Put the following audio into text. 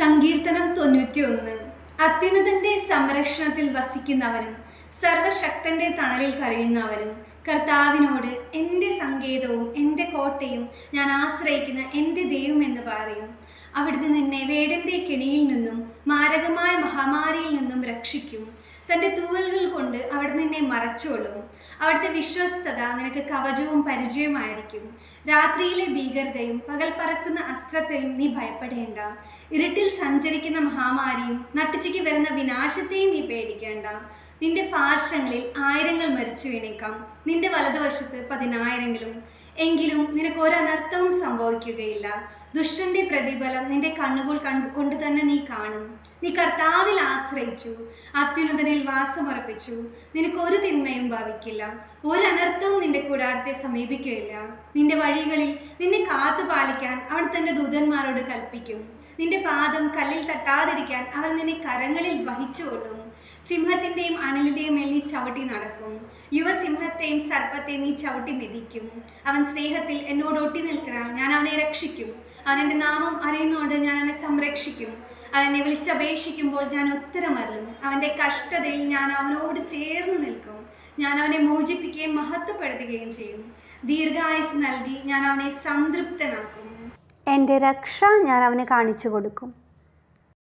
സങ്കീർത്തനം തൊണ്ണൂറ്റിയൊന്ന്. അത്യുന്നതന്റെ സംരക്ഷണത്തിൽ വസിക്കുന്നവനും സർവശക്തന്റെ തണലിൽ കഴിയുന്നവനും കർത്താവിനോട് എന്റെ സങ്കേതവും എന്റെ കോട്ടയും ഞാൻ ആശ്രയിക്കുന്ന എന്റെ ദൈവം എന്ന് പറയും. അവിടുന്ന് നിന്നെ വേടന്റെ കെണിയിൽ നിന്നും മാരകമായ മഹാമാരിയിൽ നിന്നും രക്ഷിക്കും. തന്റെ തൂവലുകൾ കൊണ്ട് അവിടെ നിന്നെ മറച്ചോളും. അവിടുത്തെ വിശ്വസ്തത നിനക്ക് കവചവും പരിചയമായിരിക്കും രാത്രിയിലെ ഭീകരതയും പകൽ പറക്കുന്ന അസ്ത്രത്തെയും നീ ഭയപ്പെടേണ്ട. ഇരുട്ടിൽ സഞ്ചരിക്കുന്ന മഹാമാരിയും നട്ടുച്ചയ്ക്ക് വരുന്ന വിനാശത്തെയും നീ പേടിക്കേണ്ട. നിന്റെ പാർശ്വങ്ങളിൽ ആയിരങ്ങൾ മരിച്ചു വീണേക്കാം നിന്റെ വലതുവശത്ത് പതിനായിരങ്ങളും എങ്കിലും നിനക്ക് ഒരനർത്ഥവും സംഭവിക്കുകയില്ല. ദുഷ്ടന്റെ പ്രതിഫലം നിന്റെ കണ്ണുകൾ കണ്ടുകൊണ്ട് തന്നെ നീ കാണും. നീ കർത്താവിൽ ആശ്രയിച്ചു. അത്യുന്നതനിൽ വാസമർപ്പിച്ചു നിനക്ക് ഒരു തിന്മയും ഭാവിക്കില്ല. ഒരു അനർത്ഥവും നിന്റെ കൂടാരത്തെ സമീപിക്കുകയില്ല. നിന്റെ വഴികളിൽ നിന്നെ കാത്തു പാലിക്കാൻ അവൻ തന്റെ ദൂതന്മാരോട് കൽപ്പിക്കും. നിന്റെ പാദം കല്ലിൽ തട്ടാതിരിക്കാൻ അവർ നിന്നെ കരങ്ങളിൽ വഹിച്ചുകൊള്ളും. സിംഹത്തിന്റെയും അണലിന്റെയും ചവിട്ടി നടക്കും. യുവസിംഹത്തെയും സർപ്പത്തെയും നീ ചവിട്ടി മെതിക്കും. അവൻ സ്നേഹത്തിൽ എന്നോട് ഒട്ടി നിൽക്കണം. ഞാൻ അവനെ രക്ഷിക്കും. അവൻ എന്റെ നാമം അറിയുന്നതുകൊണ്ട് ഞാൻ അവനെ സംരക്ഷിക്കും. അവനെ വിളിച്ചപേക്ഷിക്കുമ്പോൾ ഞാൻ ഉത്തരമറിയും അവന്റെ കഷ്ടതയിൽ ഞാൻ അവനോട് ചേർന്ന് നിൽക്കും. ഞാൻ അവനെ മോചിപ്പിക്കുകയും മഹത്വപ്പെടുത്തുകയും ചെയ്യും. ദീർഘായുസ് നൽകി ഞാൻ അവനെ സംതൃപ്തനാക്കും. എന്റെ രക്ഷ ഞാൻ അവന് കാണിച്ചു കൊടുക്കും.